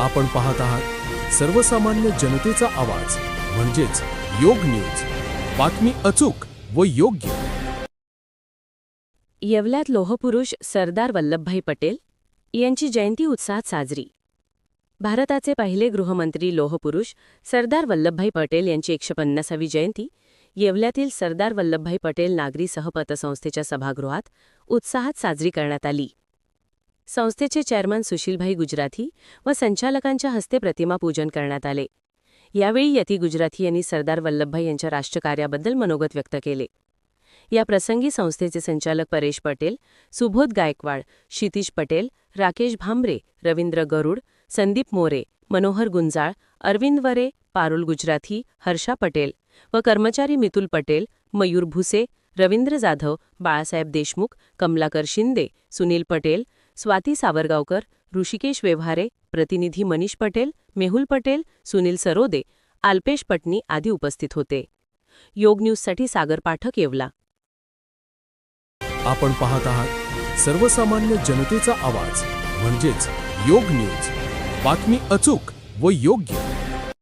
आपण पाहत आहात सर्वसामान्य जनतेचा आवाज म्हणजेच योग न्यूज. बातमी अचूक व योग्य. येवल्यात लोहपुरुष सरदार वल्लभभाई पटेल यांची जयंती उत्साहात साजरी. भारताचे पहिले गृहमंत्री लोहपुरुष सरदार वल्लभभाई पटेल यांची एकशे पन्नासावी जयंती येवल्यातील सरदार वल्लभभाई पटेल नागरी सहपतसंस्थेच्या सभागृहात उत्साहात साजरी करण्यात आली. संस्थेचे चेअरमन सुशीलभाई गुजराथी व संचालकांच्या हस्ते प्रतिमा पूजन करण्यात आले. यावेळी यती गुजराथी यांनी सरदार वल्लभभाई यांच्या राष्ट्रकार्याबद्दल मनोगत व्यक्त केले. या प्रसंगी संस्थेचे संचालक परेश पटेल सुबोध गायकवाड क्षितिश पटेल राकेश भांबरे रवींद्र गरुड संदीप मोरे मनोहर गुंजाळ अरविंद वरे पारुल गुजराथी हर्षा पटेल व कर्मचारी मितुल पटेल मयूर भुसे रवींद्र जाधव बाळासाहेब देशमुख कमलाकर शिंदे सुनील पटेल स्वाती सावरगावकर ऋषिकेश व्यवहारे प्रतिनिधी मनीष पटेल मेहुल पटेल सुनील सरोदे अल्पेश पटनी आदी उपस्थित होते. योग न्यूजसाठी सागर पाठक येवला. आपण पाहत आहात सर्वसामान्य जनतेचा आवाज म्हणजेच योग न्यूज. बातमी अचूक व योग्य.